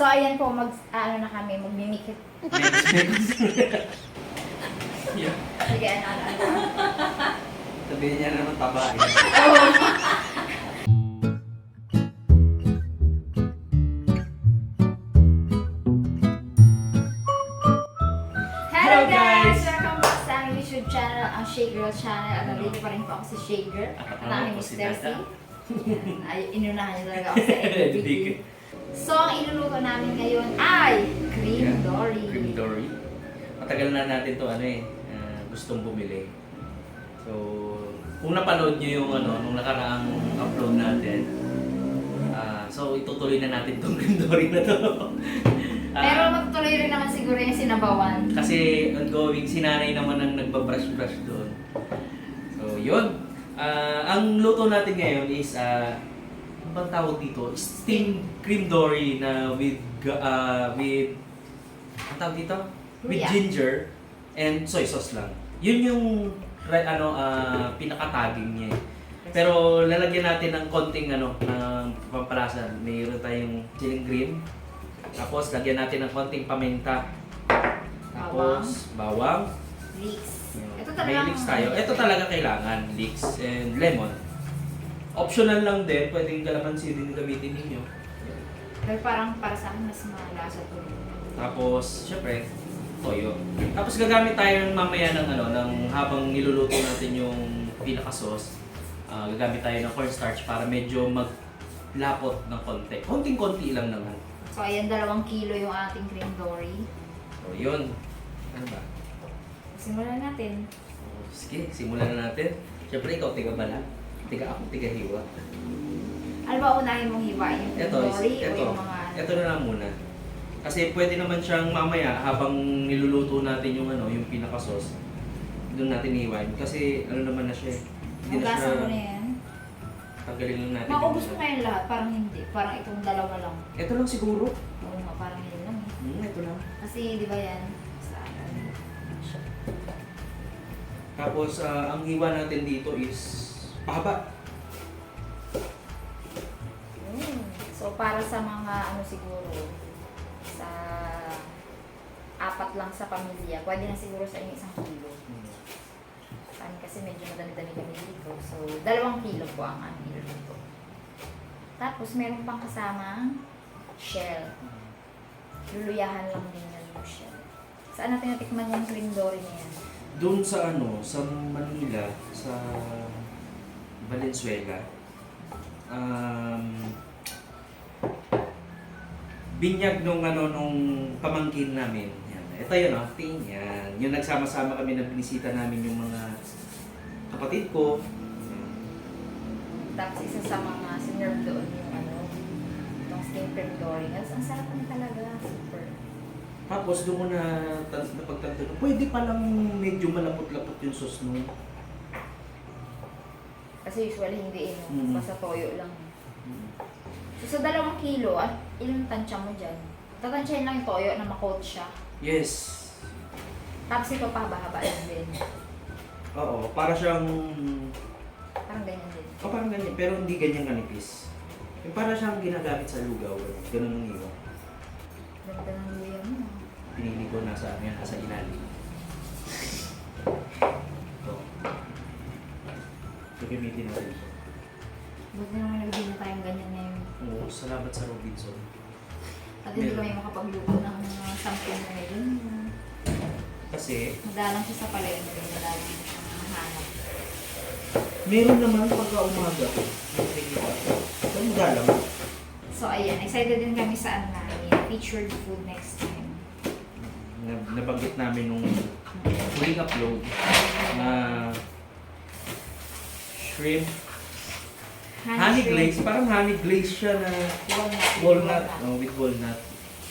So, ayan po, mag, ano na kami, magmimikit. Yeah. Sige, ano, ano, ano. Sabihin niya naman taba eh. Hello guys! Welcome back sa aming YouTube channel, ang Shake Girl Channel. At nandito pa rin po ako sa Shake Girl. At ang aming Ako si Mr. C. Dada. Yan. Ay, inunahan niyo talaga ako sa editing. So, ang iluluto namin ngayon ay cream Yeah. dory. Cream Dory. Matagal na natin to ano eh, ah, gustong bumili. So, kung napanood nyo yung ano, nung nakaraang upload natin, ah, so itutuloy na natin tong Cream Dory na to. Ah, Pero matutuloy rin naman siguro yung sinabawan. Kasi ongoing, sinanay naman ang nagbabrush-brush doon. So, yun. Ah, ang luto natin ngayon is, ah, ano bang tawag dito? Steamed cream dory na with, ah, with, ang tawag dito? With Luya. ginger and soy sauce lang. Yun yung, right, ano, ah, pinaka-tagging niya eh. Pero lalagyan natin ng konting ano, ng pampalasa. Mayroon tayong chili green. Tapos lagyan natin ng konting paminta. Tapos bawang. Leeks. Yun. Ito May talaga. leeks tayo. Ito talaga kailangan, leeks and lemon. Optional lang din, pwedeng kalamansi din gamitin ninyo. Pero parang para sa akin, mas malasa to. Tapos, syempre, toyo. Tapos gagamit tayo ng mamaya ng ano, ng habang niluluto natin yung pinaka sauce. ah, gagamit tayo ng cornstarch para medyo maglapot ng konti. Konting-konti lang naman. So, ayan, dalawang kilo yung ating cream dory. So, yun. Ano ba? Simulan natin. Sige, simulan na natin. Siyempre, ikaw tiga bala. Tiga ako, tiga hiwa. Ano ba unahin mong hiwain? Yung Ito, is- dory o ito. yung mga? Ito na lang muna. Kasi pwede naman siyang mamaya habang niluluto natin yung ano, yung pinaka sauce. Doon natin iiwan. Kasi ano naman na siya eh. Siya, Hugasan mo na yan. tanggalin lang natin. Maubos mo ngayon lahat. Parang hindi. Parang itong dalawa lang. Ito lang siguro. Oo nga, parang yun lang. eh. Hmm, ito lang. Kasi di ba yan? Sa ano? Tapos ah, ang hiwa natin dito is pahaba. Mm. So, para sa mga ano siguro, sa apat lang sa pamilya, pwede na siguro sa inyo isang kilo. Sa amin kasi medyo madami-dami kami dito. So, dalawang kilo po ang ano niluluto. Tapos, meron pang kasama shell. Luluyahan lang din yan yung shell. Saan natin natikman yung cream dory na yan? Doon sa ano, sa Manila, sa Valenzuela, um, binyag nung ano nung pamangkin namin. Yan. Ito yun, oh, tingin yan. Yung nagsama-sama kami na binisita namin yung mga kapatid ko. Tapos, isa sa mga sinerve doon yung ano, itong steamed cream. Ang sarap naman talaga. Super. Tapos doon ko na tan- napagtanto, pwede palang medyo malapot-lapot yung sauce nung Kasi usually hindi eh, no? Mm. basta toyo lang. So, sa dalawang kilo, at ilang tansya mo dyan? Tatansyahin lang yung toyo na makot siya. Yes. Tapos ito pahaba-haba lang din. Oo, para siyang Parang ganyan din. O parang ganyan, pero hindi ganyan kanipis. Yung para siyang ginagamit sa lugaw, ganun ang iwa. Ganda ng luya mo. ah. Pinili ko nasa, yan, nasa ilalim. Ito. Ito gamitin natin. Buti naman nagbili na tayong ganyan ngayon. Oo, salamat sa Robinson. At hindi kami makapagluto ng mga sampung ngayon. Kasi, Madalang siya sa palengke. Madalang siya mahanap. meron naman pagka umaga. Ito magalang. So, ayan. Excited din kami sa ano namin. Featured food next time. Na- Nabanggit namin nung huling upload na shrimp honey, shrimp, glaze. Parang honey glaze siya na Walnut. walnut. Oh, with walnut.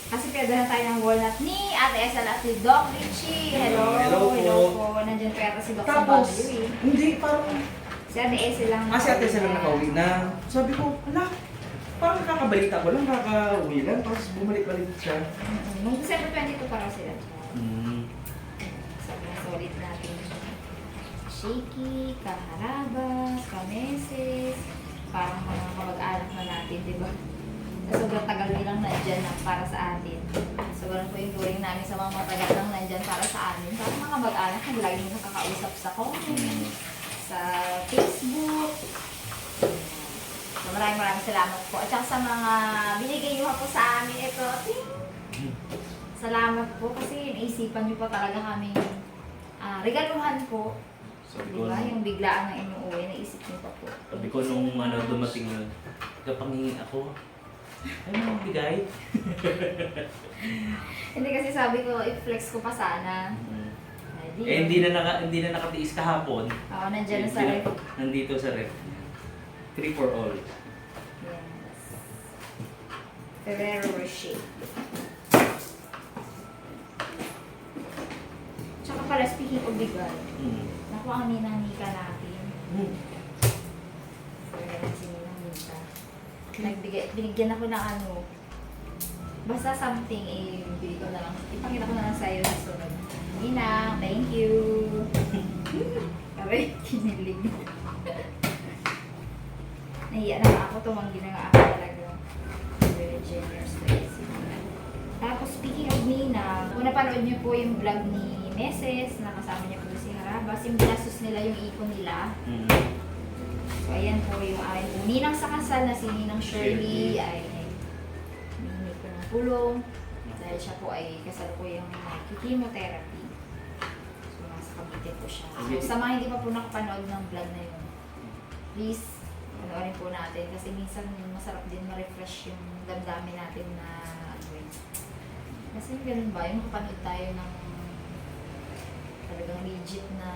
Kasi pwede na tayo ng walnut ni Ate Esel at si Doc Richie. Hello. Hello po. Hello po. Nandiyan pa yata si Doc sa Tapos, eh. hindi, parang, Si Ate Esel lang. ah, si ate sila nakauwi nakauwi na. Sabi ko, ala, parang kakabalita ko lang, kakauwi lang, tapos bumalik-balik siya. Mm, Nung December 22 pa raw sila. Hmm. Sobrang solid natin. Shaky, kaharabas, kameses, parang mga kamag-anak na natin, di ba? Sobrang tagal nilang nandyan na para sa atin. So, ganun po yung turing namin sa mga matagal lang nandyan para sa amin. Para mga mag-anak na lagi mo nakakausap sa comment, sa Facebook. So, maraming maraming salamat po. At saka sa mga binigay niyo pa po sa amin ito. ting! Salamat po kasi naisipan niyo pa talaga kami ah, regaluhan po. Sabi ko, ba? Yung biglaan ng inyong uwi, naisip niyo pa po. sabi ko nung ano, dumating na, kapangingi ako. Ay, mga bigay. Hindi kasi sabi ko, i-flex ko pa sana. Mm. Ay, di. Eh, hindi na, naka, hindi na nakatiis kahapon. Oo, nandiyan na sa ref. Nandito sa ref. Three for all. Yes. Ferrero Rocher. Tsaka pala, speaking of bigay, Mm. Naku, ang ninang-nika natin. Mm. Kaya si ninang nika. Nagbigay, binigyan ako ng ano, basta something, eh, bigay ko na lang, ipakita ko na lang sa'yo sa sunod. Ninang, thank you. Aray, kinilig. Nahiya na ako, tumanggi na nga ako talaga. Very generous. Tapos speaking of Nina, kung napanood niyo po yung vlog ni Meses, nakasama niya po si Harabas, yung binastos nila yung ipon nila. Mm. So, ayan po yung aking po. Ninang sa kasal na si Ninang Shirley ay humingi ko ng tulong dahil siya po ay kasal po yung chemotherapy. So, nasa Cavite po siya. So, sa mga hindi pa po nakapanood ng vlog na yun, please, panoorin po natin kasi minsan masarap din ma-refresh yung damdamin natin na ano yun. Kasi ganun ba, yung makapanood tayo ng talagang legit na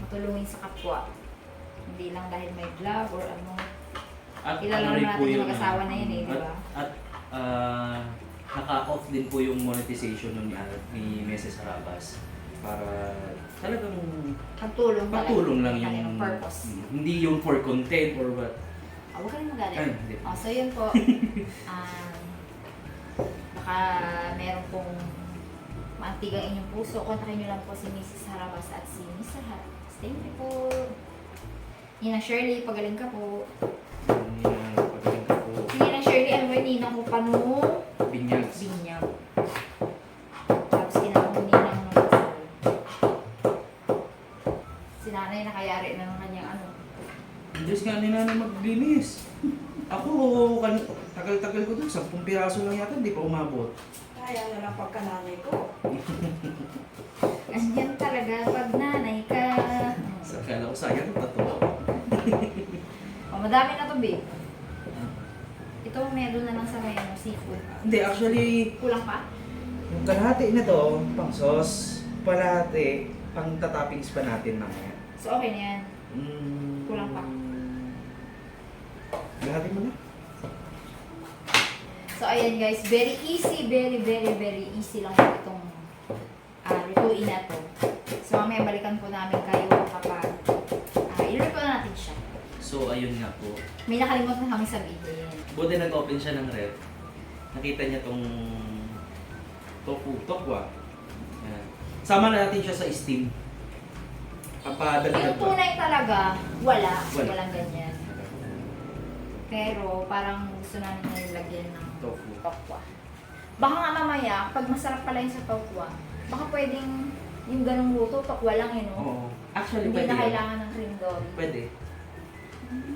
matulungin sa kapwa. Hindi lang dahil may vlog or ano. At Kilala ano rin naman po natin yung mag-asawa na yun eh, di at, ba? At, ah, naka-off din po yung monetization nun ni, ni Mrs. Harabas para talagang Pagtulong talaga. patulong lang Yung kanilang purpose. hindi yung for content or what. Ah, huwag ka rin magalit. Ay, hindi. Oh, so yun po. um, baka meron pong maantigang inyong puso. Kontakin nyo lang po si Mrs. Harabas at si Mr. Harabas. Thank you po. Ninang Shirley, pagaling ka po. Na pagaling ka po. Ninang Shirley, ano ba yung ninang ko pa nung Binyags. binyag. Tapos ginawang ninang ng kasal. Si nanay nakayari na ng kanyang ano. Diyos nga ni nanay maglinis. Ako, kan, tagal-tagal ko dun, 10 piraso lang yata, hindi pa umabot. Kaya na lang pagkananay ko. Ganyan talaga pag nanay ka. Sa kala ko sayang, totoo. Oh, madami na to, babe. Ito, meron na lang sa may ano, seafood. Hindi, actually, Kulang pa? Yung kalahati na to, pang sauce, palahati, pang tatoppings pa natin mamaya. So, okay na yan. Mm, Kulang pa. Kalahati mo na. So, ayan guys, very easy, very, very, very easy lang po itong uh, lutuin na to. So, mamaya balikan po namin kayo kapag uh, iluto na natin siya. So, ayun nga po. May nakalimutan kami sabihin. Buti nag-open siya ng ref. Nakita niya tong tofu, tokwa. Yan. Sama na natin siya sa steam. Papadagdag Yung tunay talaga, wala. Wala. Walang ganyan. Pero parang gusto namin na nilagyan ng Tofu. tokwa. Baka nga mamaya, pag masarap pala yung sa tokwa, baka pwedeng yung ganong luto, tokwa lang yun, no? Oo. Actually, Hindi pwede. na kailangan ng cream dory. Pwede.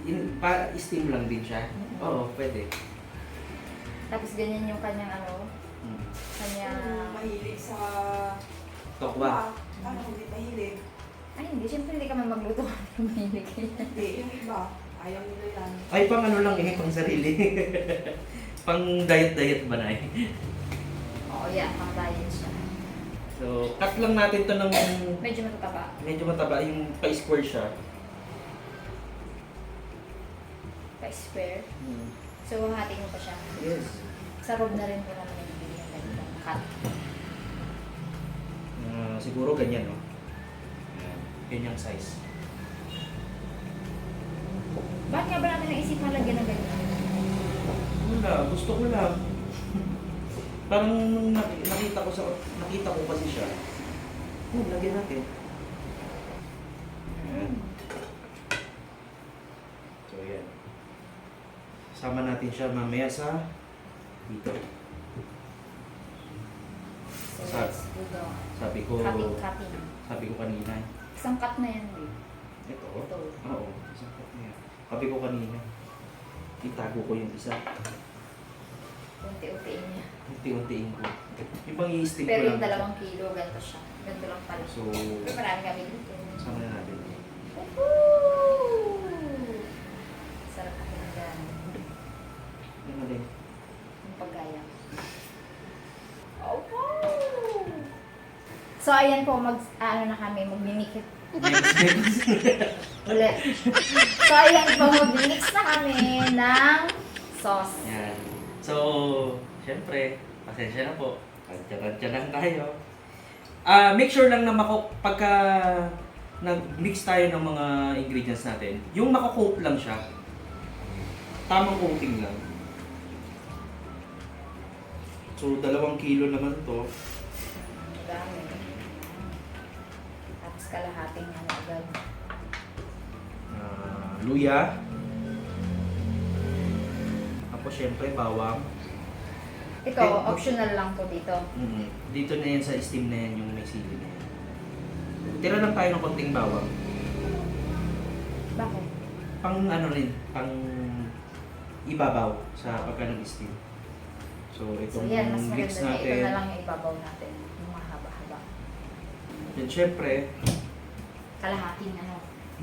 In, pa, steam lang din siya. Mhm. Oo, pwede. Tapos ganyan yung kanyang ano, Mm. kanyang... Mahilig sa... Tokwa. Ano, hindi mahilig. Ay, hindi. Siyempre hindi ka man magluto. Mahilig ka yan. Hindi, yung iba. Ayaw nila yan. Ay, pang ano lang eh, pang sarili. pang diet-diet ba na eh. Oo, yan. Pang diet siya. So, cut lang natin to ng Medyo matataba. medyo mataba, yung pa-square siya. Pa-square. Mm. So, hati mo pa siya. Yes. Sa rob na rin po naman nagbibigay ng ganitong cut. Ah, siguro ganyan, no? Yan. Ganyang size. Bakit nga ba natin naisipan lagyan ng ganyan? Wala, gusto ko lang. Parang nung nak- nakita ko sa nakita ko kasi siya. Oh, lagyan natin. Ayan. So, yan. Sama natin siya mamaya sa dito. Sa- Sabi ko, cutting, cutting. sabi ko kanina. Isang cut na yan, babe. Ito. Ito. Oo, isang cup na yan. Sabi ko kanina, itago ko yung isa. Unti-untiin niya. Unti-untiin ko. Yung bang i-stick ko Pero lang. yung dalawang kilo, ganito siya. Ganito lang pala. So, Pero marami kami dito. sama na natin. Woohoo! Sarap pakinggan. Yung alin. Yung paggaya. Oh, So, ayan po, mag, ano na kami, magmimikit. Ulit. So, ayan po, magmimix na kami ng sauce. Yan. So, syempre, pasensya na po. Kantya-kantya lang tayo. Ah, make sure lang na mako pagka nag-mix tayo ng mga ingredients natin, yung makakoat lang siya. Tamang coating lang. So, dalawang kilo naman to. Tapos kalahating ano agad. Ah, luya. Tapos syempre bawang. Ito, Eh, optional lang po dito. Mm, dito na yan sa steam na yan yung may sili na yan. Tira lang tayo ng konting bawang. Bakit? Pang ano rin, pang ibabaw sa pagka nag-steam. So, So itong yan, mas mix maganda na. Ito natin. na lang yung ibabaw natin. Yung mahaba-haba. Then syempre, Kalahating ano.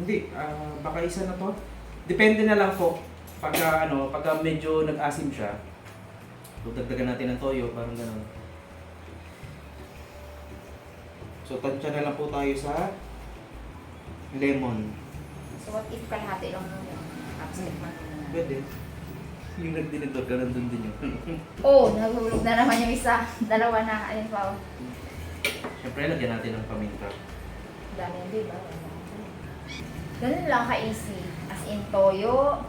hindi, ah, baka isa na to. Depende na lang po. Pagka ano, pagka medyo nag-asim siya, dagdagan natin ng toyo, parang ganun. So, tansya na lang po tayo sa lemon. So what if kalahati lang muna? Tapos tikman mo na. Pwede. Yung nagdinidor ka, nandun din yun. Oh, nahulog na naman yung isa. Dalawa na. Ayun pa. oh. Siyempre, lagyan natin ng paminta. Dami yun, di ba? Ganun lang ka-easy. As in, toyo,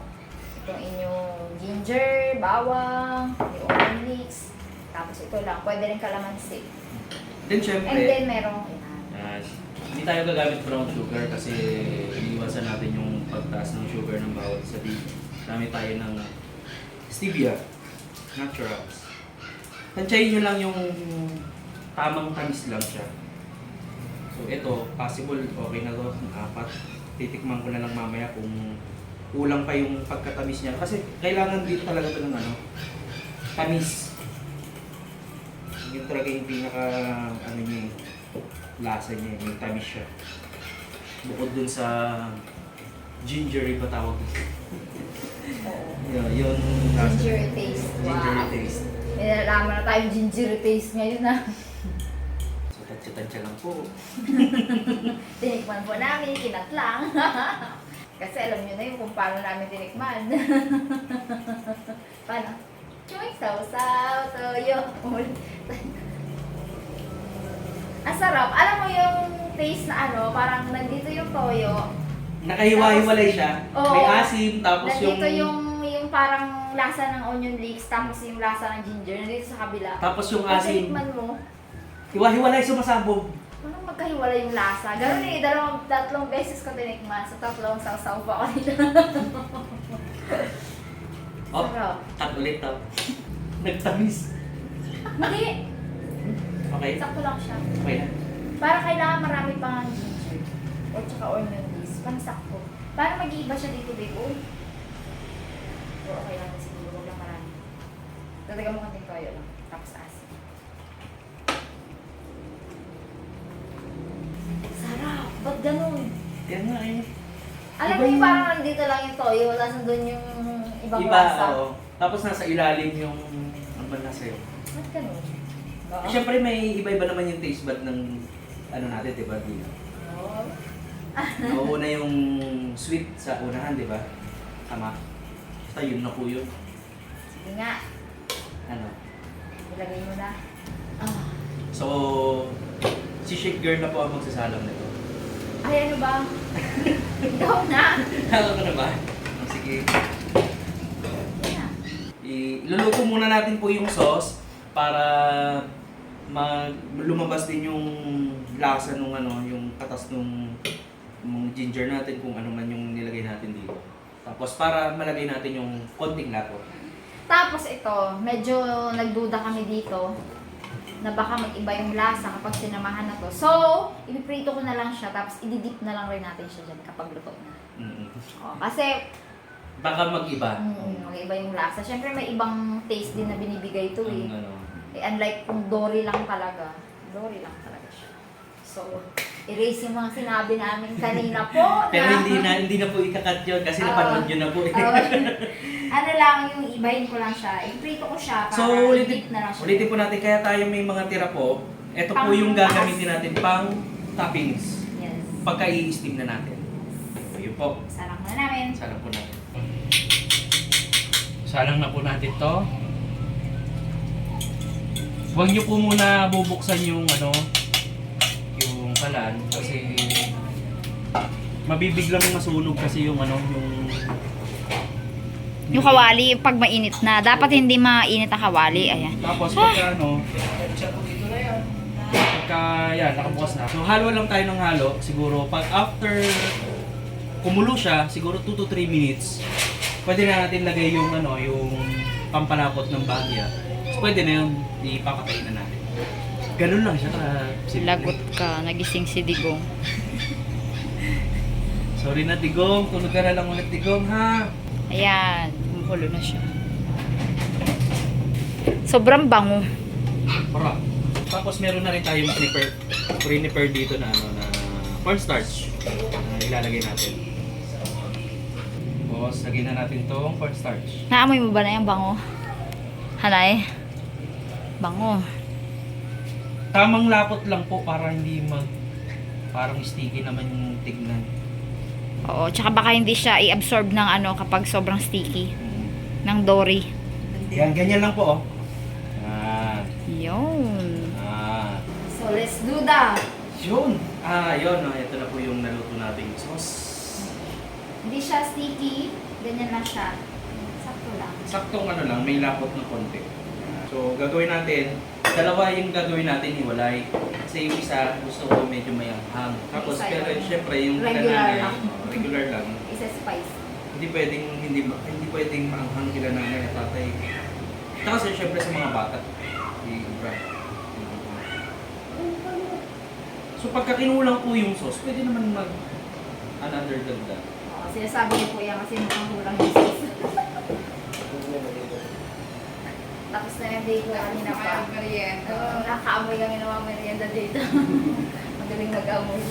itong inyong ginger, bawang, yung onion leeks, tapos ito lang. Pwede rin kalamansi. Then And syempre, then merong yan. Yan. Hindi tayo gagamit brown sugar kasi iniwasan natin yung pagtaas ng sugar ng bawat isa dito. Gamit tayo ng stevia, naturals. Tansyahin nyo lang yung tamang tamis lang siya. So ito, possible okay na to, apat. Titikman ko na lang mamaya kung kulang pa yung pagkatamis niya. Kasi kailangan dito talaga ito ng ano, tamis. Yun talaga yung pinaka, ano niya eh, lasa niya, yung tamis siya. Bukod dun sa gingery pa tawag. Oo. yun, yung lasa. Ginger taste. Gingery Wow. taste. May nalaman na tayong ginger taste ngayon ah. na. So, tansya-tansya lang po. Tinikman po namin, kinat lang. Kasi alam nyo na yun kung paano namin tinikman. paano? Choy, sausaw, toyo. Ang sarap. Alam mo yung taste na ano, parang nandito yung toyo. Nakahiwa-hiwalay siya. Oo. May asim, tapos yung... Nandito yung, yung parang lasa ng onion leeks, tapos yung lasa ng ginger, nandito sa kabila. Tapos yung asim. tinikman mo, Hiwa-hiwalay sumasabog. parang magkahiwala yung lasa. Ganun eh, dalawang, tatlong beses ko tinikman. Sa tatlong sausaw pa ako nila. Oh, Sarap. cut ulit daw. Nagtamis. Hindi. Okay? Sakto lang siya. Okay na. Para kailangan marami pang ginger. O tsaka onion leeks. Pang sakto. Para mag-iiba siya dito, babe. Uy. O okay lang na siguro. Huwag lang marami. Tatagal mo konting toyo lang. Tapos asin. Sarap. Ba't ganun? Yan nga eh. Alam mo yung parang nandito lang yung toyo, tapos nandun yung ibang Iba, lasa. oo. Tapos nasa ilalim yung... Ano ba nasa yun? Ba't ganun? Oo. Siyempre may iba-iba naman yung taste bud ng ano natin, di ba? Di, Oo. nauuna yung sweet sa unahan, di ba? Tama. Basta yun na po yun. Sige nga. Ano? Ilagay mo na. So, si Shake Girl na po ang magsasalang nito. Ay, ano ba? Ikaw na. Alam ko na ba? Sige. Iluluto muna natin po yung sauce para mag lumabas din yung lasa nung ano, yung katas nung, nung ginger natin kung ano man yung nilagay natin dito. Tapos para malagay natin yung konting lapot. Tapos ito, medyo nagduda kami dito na baka mag-iba yung lasa kapag sinamahan na to. So, ipiprito ko na lang siya, tapos ididip na lang rin natin siya dyan kapag luto na. Mm. O, kasi, Baka mag-iba. mm, mag-iba yung lasa. Siyempre, may ibang taste din na binibigay ito eh. Ano. Eh, unlike kung dory lang talaga. Dory lang talaga siya. So, erase yung mga sinabi namin kanina po. Pero na- hindi na hindi na po ikakat yun kasi Oo. napanood nyo na po. eh. Oo. ano lang, yung ibahin ko lang siya. Iprito ko siya para So, ulitin, na lang siya. ulitin po natin, kaya tayo may mga tira po. Ito po Pang yung taas. gagamitin natin pang toppings. Yes. Pagka i-steam na natin. So, yun po. Sarang na namin. Salang po natin. Salang na po natin to. Huwag niyo po muna bubuksan yung ano, kalan kasi mabibiglang masunog kasi yung ano, yung Yung kawali, pag mainit na, dapat hindi mainit ang kawali. Ayan. Tapos pagka ano, pagka yan, nakabukas na. So halo lang tayo ng halo. Siguro pag after kumulo siya, siguro 2 to 3 minutes, pwede na natin lagay yung ano, yung pampalapot ng bagya. So pwede na yun, ipapatay na natin. Ganun lang siya ka. simple. ka, nagising si Digong. Sorry na Digong, tulog ka na lang ulit Digong ha. Ayan, kumukulo na siya. Sobrang bango. Para. Tapos meron na rin tayong snipper, pre-nipper dito na ano na cornstarch na ilalagay natin. Tapos lagyan na natin tong cornstarch. Naamoy mo ba na yung bango? Hanay? Bango. Tamang lapot lang po para hindi mag parang sticky naman yung tignan. Oo, tsaka baka hindi siya i-absorb ng ano kapag sobrang sticky. Ng dory. Yan, ganyan lang po oh. Ah, Yun. ah. So, let's do that. Yun. Ah, yun. Oh. Ito na po yung naluto nating sauce. Hindi siya sticky. Ganyan lang siya. Sakto lang. Saktong ano lang, may lapot na konti. So, gagawin natin, dalawa yung gagawin natin hiwalay. Kasi yung isa, gusto ko medyo may anghang. Tapos, Isa pero yung syempre, yung regular lang. oh, regular lang. Isa spice. Hindi pwedeng, hindi, ma- hindi pwedeng maanghang kila nanay at tatay. Tsaka kasi syempre sa mga bata, iba. So, pagka kinulang po yung sauce, pwede naman mag another dagdag. Oo, sinasabi po yan kasi mukhang kulang yung sauce. Tapos na yung day ko kanina pa. Oo, nakaamoy kami ng mga merienda dito. Magaling mag-amoy.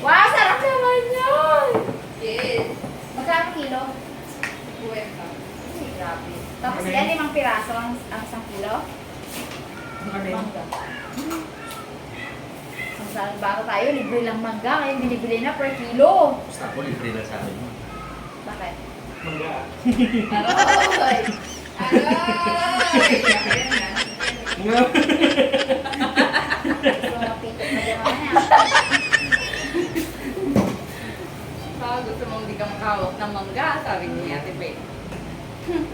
Wow, sarap naman yun! Yes. Magkano kilo? Buwenta. Ay, grabe. Tapos Ano yan, limang piraso ang, ang isang kilo? Mangga. Ang saan baro tayo, libre lang mangga, kaya binibili na per kilo. Basta ako, libre lang sa akin. Bakit? Mangga. Aroy! So. Ah, gusto mong di ka makahawak ng mangga, sabi ni Ate Faye.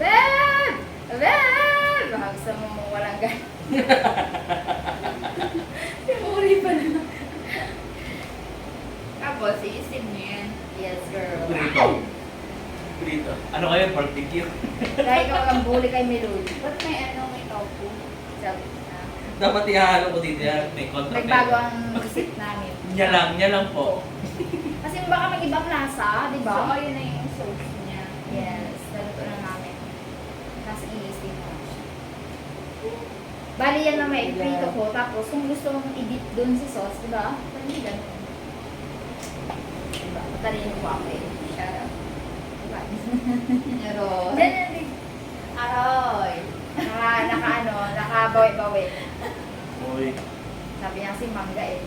Beb! Beb! Baka gusto mo mo walang gan. Uri pa na. Tapos, iisin niyo yan. Yes, girl. Burrito. Burrito. Kayo? Barbecue? Dahil ikaw ang bully kay Melul. Ba't may ano may tofu? Sabi na. Dapat ihalo ko dito yan. May kontra. Nagbago ang isip namin. Niya lang, niya lang po. Kasi baka may ibang lasa, di ba? So, yun na yung sauce niya. Yes, naluto na namin. Tapos i-steam na lang siya. Bali yan na may prito ko. Tapos kung gusto mong i-dip dun sa sauce, di ba? Pwede ganun. Diba? Matalino po ako eh. Diba? Aroy. Naka, naka ano, nakabawi-bawi. Uy. Sabi niya si mangga eh.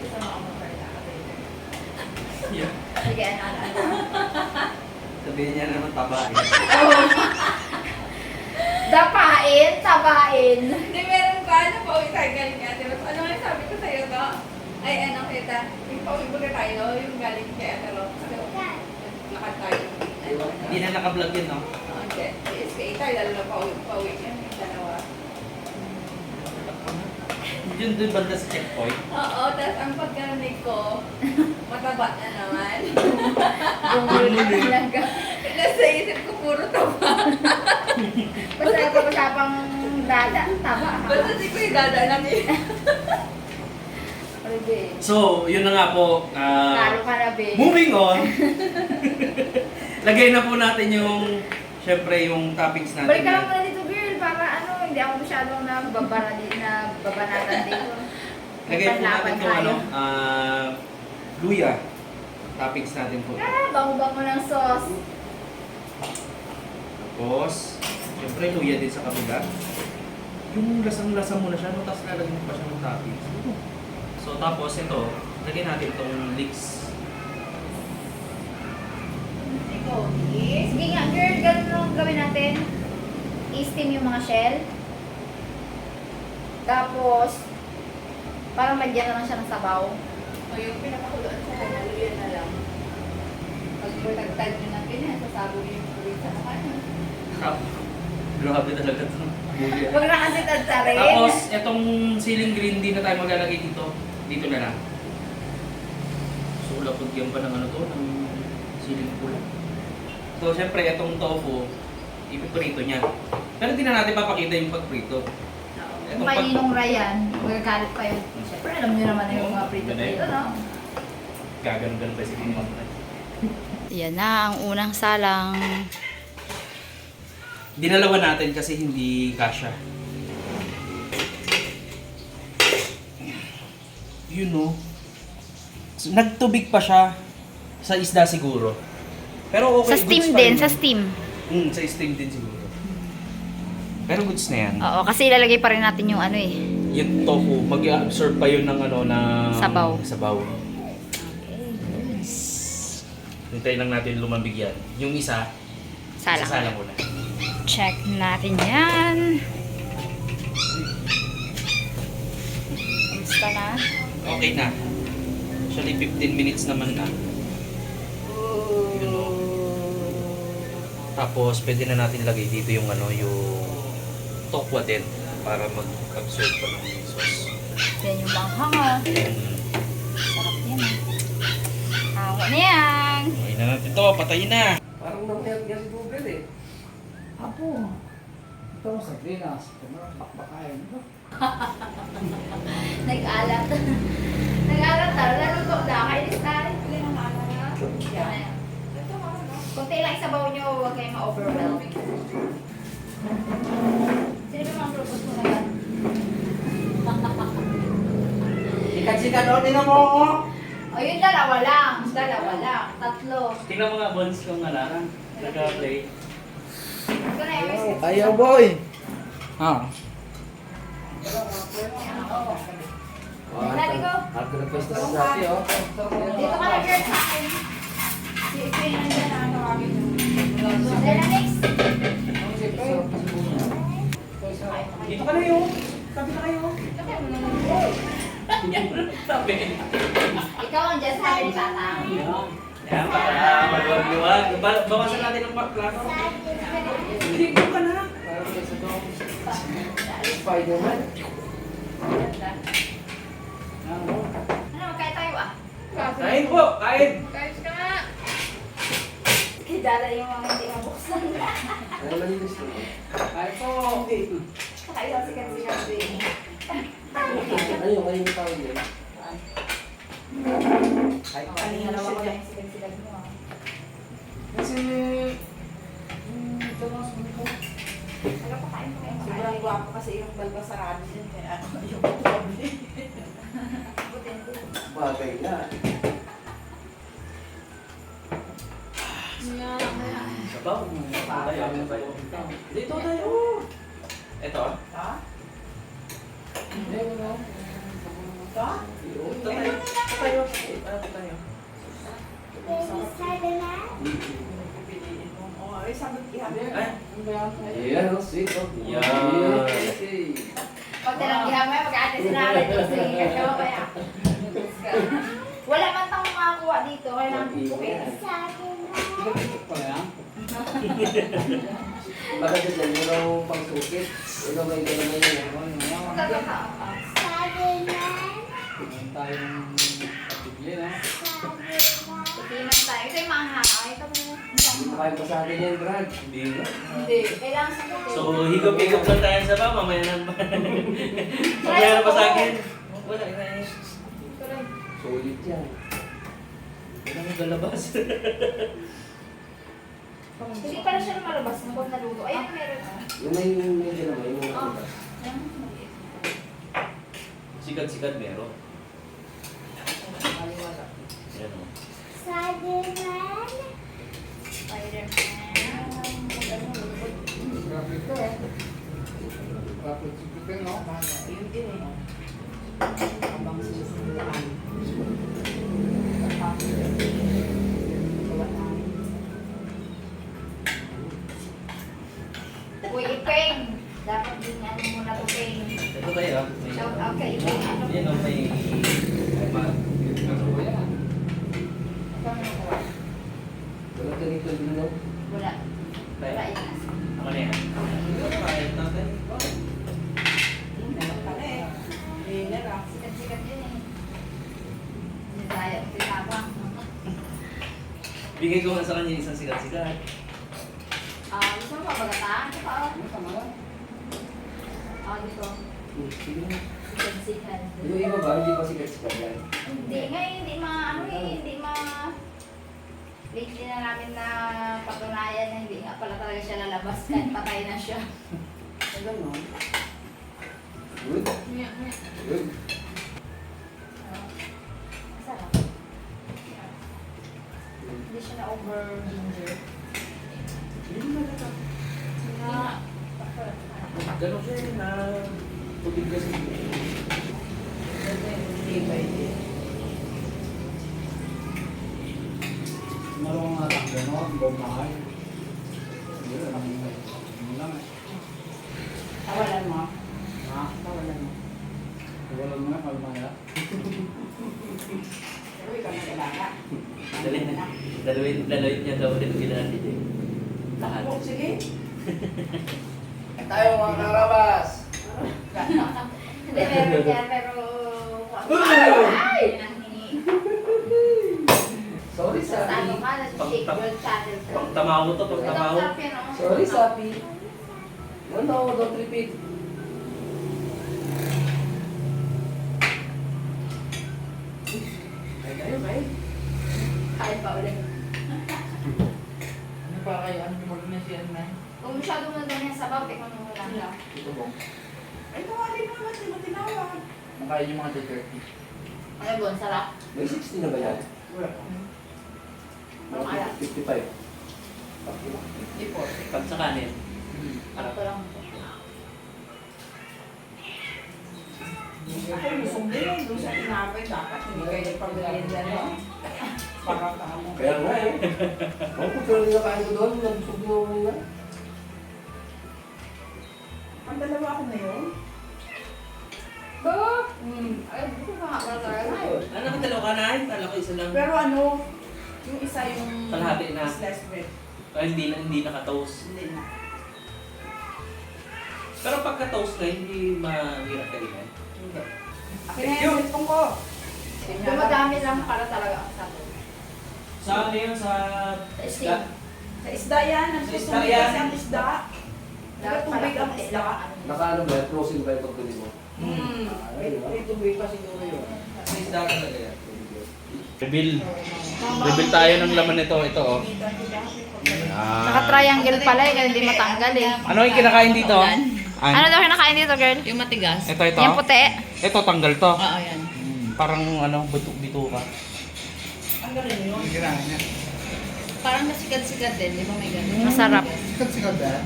Gusto mo ako Yeah. Sige, ano, ano, ano. Sabihin niya naman taba eh. Dapain, tabain. Hindi, meron pa. Ano pa uwi tayo galing ate? Ros? Ano nga sabi ko sa'yo to? Ay, ano kita? Yung pauwi ba tayo? Yung galing kay ate Ros. Kasi lakad tayo. Hindi na nakablog yun, no? Oh, Hindi. SK tayo. Lalo na pauwi, yan. Yung dalawa. Yun dun banda sa checkpoint. Oo, tapos ang pagkarinig ko, mataba na naman. Talaga. Nasa isip ko puro taba. Basta pag-usapang dada, tama. Basta di ko yung dadaanan eh. Orbe. So, yun na nga po. ah, Karo ka na, moving on. Lagay na po natin yung, syempre, yung toppings natin. Balik ka lang muna dito, girl, para ano, hindi ako masyadong nababara dito, na babanatan dito. Lagay po natin yung ano, ah, luya. Toppings natin po. Ah, bango-bango ng sauce. Tapos, syempre, luya din sa kabila. Yung lasang-lasa mo na siya, no? tapos lalagyan mo pa siya ng toppings. So, tapos ito, lagyan natin itong leeks. Eh. Sige nga, girl, ganun lang gawin natin. I-steam yung mga shell. Tapos, parang lagyan na lang siya ng sabaw. O yung pinapakuluan sa kanya, luyan na lang. Pag nagtag nyo ng ganyan, sasabo nyo yung tuloy sa kanya. Grabe talaga ito. Huwag na kasi tadsarin. Tapos, itong ceiling green, di na tayo maglalagay dito. Dito na lang. So, lapagyan pa ng ano to, ng ceiling pula. So, syempre, itong tofu, ipiprito niya. Pero hindi na natin papakita yung pagprito. Kung kay Ninong Ryan, magagalit pa yun. Siyempre, alam niyo naman na yung mga prito-prito, no? Gaganon-ganon pa si Ninong. Yan na ang unang salang. Dinalawa natin kasi hindi kasha. No. So, nagtubig pa siya sa isda siguro. Pero okay, Sa steam goods pa din, yun. sa steam. Mm, sa steam din siguro. Pero goods na yan. Oo, kasi ilalagay pa rin natin yung ano eh. Yung tofu, mag-absorb pa yun ng ano, ng... Sabaw. Sabaw. Hintayin lang natin lumambig yan. Yung isa, Salang. sasala muna. Check natin yan. Kamusta na? Okay na. Actually, 15 minutes naman na. Tapos, pwede na natin lagay dito yung ano, yung tokwa din para mag-absorb pa ng sauce. Yan yung manghang ah. Mm. Sarap yan ah. Hawa na yan. Okay na natin ito, patayin na. Parang namayat nga si Google eh. Apo, ito sa Pinas, bakbakain. Nag-alat. Nag-alat na. Naluto na. Kainis tayo. Hindi na maalala. Yan. Kunti lang isabaw nyo. Huwag kayong ma-overwhelm. Sino ba mga propose mo na yan? Sikat-sikat o, tinan mo ako. O yun, dalawa lang. Dalawa lang. Tatlo. Tingnan mo nga, Bons, kung ano, nag-play. Ito na yung Ayaw boy. Ha? Dali ko. Hard request na sa dati oh. Dito ka na, girl, sa akin. Si Ito yung nandiyan na tawagin nyo. Dala mix. Dito ka na yun. Sabi na kayo. Sabi. Ikaw ang dyan sa akin, para maluwag-luwag. Ba- Bawasan natin ang plano. Dito ka na. Parang sa dong. Spider-Man. Ano, tayo ah. Kain po, kain. Guys ka nga. Kidala yung mga hindi mabuksan. Ano lang yung gusto mo? Ay po! Saka isang sikat-sikat din. Ano yung ano yung tawag yun? Ay, Kanina lang mo ah. Kasi... Hmm, ito na sa ko. Taga pa kain ko. Sobrang gwapo kasi yung balbasarado din. Kaya yung pabli. bagay na. Sabaw. Tayo. Dito tayo. Ito. Ha? Hindi mo na. Ha? Ito tayo. Ito tayo. Ito tayo. Ay ihabi. Ay. Ayan, oh, sweet oh. Yan. Okay. Pag yan, mag-ate si nanay ko. Sige, kaya. Wala man tayong makakuha dito. Kailangan bukit. Pa yan? Baka dyan lang yung pangsukit. Ito may gano'n na yun. Taga ka. Meron tayong patigli na. Ikiman tayo. Ito yung mahangay. Ito mo. Makain pa sa akin yan, Brad. Hindi nga. Hindi. Kailangan sa. So, higop-higop lang tayo sa ba, mamaya na ba? mamaya na ba sa akin? Wala, wala. Solid yan. Nang galabas. Hindi pala siya lumalabas ng kung naluto. Ayan, meron. Yung may medyo naman, yung mga Oh. maliit. Sikat-sikat meron. Yan o. Spider-Man. Spider-Man. Lupot. Ito eh. Bakit si Pepe, no? Yun din eh. Abang susundan. Uy, Ipeng! Dapat din ano muna to, Peng. Ito tayo. May, Shout out kay Ipeng. Ano? yan o, may... Wala ganito? Wala. Wala yan. Kahit natin. Meron pala eh. Winner ah. Sikat-sikat yun eh. Hindi tayo. Pinabang. Bigay ko nga sa kanya isang sikat-sikat. Ah, gusto mo mabagataan? Ito pa. Ano ka mga? Ah, dito. Hmm, Sige na. Sikat-sikat. Yung iba ba, hindi pa sikat-sikat yan. Hindi nga eh, hindi ma, ano eh, hindi ma... Lately na namin na patunayan na hindi nga pala talaga siya lalabas kahit patay na siya. Ano no? Good. Good. Hindi siya na over ginger. Na, Ganun siya eh, na tubig kasi. Marunong nga lang gano'n, bumahal. Hindi lang. Hindi lang eh. Tawalan mo. Ha? Tawalan mo. Wala mo na, kalmaya. Pero ikaw na talaga. Dalawin na. Dalawin, dalawin niya daw din ginanit eh. Lahat. Oh, sige. Tayo mga karabas! hindi meron yan, pero... Ay! Sorry, Sa ano Sapi. ka, na shake your channel. Pag tamaho to, pag tamaho. Sarap yan, oh. Sorry, Sapi. No, no, don't repeat. Ay, kayo, kayo. Kain pa ulit. Ano pa kayo? Ano yung na? Kung masyado mo ganyan sa baw, tikman mo lang lang. Ito mo. Ay, tawalin mo naman. Di mo tinawag. Makain yung mga 30. Ano bon, sarap. May 60 na ba yan? Wala. Parang alat. 55. Hindi po. Pag sa kanin. Sarap ko lang. Ako, lusong din eh. Doon sa tinapay, dapat hindi kayo no? Para tama. Kaya nga eh. Ako po, pero nakain ko doon, nabusog mo muna. Ang dalawa ko na yun. Ba? Hmm. Ay, buto ka nga pala talaga. Ano ka dalawa ka na? Kala ko isa lang. Pero ano, yung isa yung Kalahati na. sliced bread. Ah, hindi na, hindi naka-toast. Hindi na. Pero pagka-toast na, hindi mahirap ka rin eh. Hindi. Akin na yung cellphone ko. Dumadami lang pala talaga ang sabi. Sa ano yun? Sa... Isda yan. Ang Sa gusto isda mo yan. kasi ang isda. Dapat pala Tubig ang isda. ano. Nakaano ba yan? Frozen ba yung pagbili mo? Hmm. Ay, may tubig pa siguro yun. Sa isda ka talaga yan. Reveal. Reveal tayo ng laman nito. Ito oh. Naka-triangle pala eh, kaya hindi matanggal eh. Ano yung kinakain dito? Ano daw kinakain dito, girl? Yung matigas. Ito, ito. Yung puti. Ito, tanggal to. Oo, yan. Parang ano, butok dito ka. Ang galing yun. Niya. Parang nasikat-sikat din, di ba may ganun? Masarap. Sikat-sikat ba?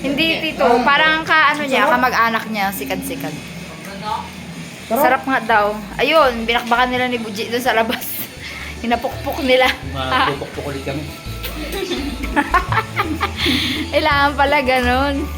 Hindi, tito. Parang ka, ano niya, kamag-anak niya, sikad-sikad. Ano? Sarap nga daw. Ayun, binakbakan nila ni Buji doon sa labas. Hinapukpok nila. Mapupok-puk ulit kami. Kailangan pala ganun.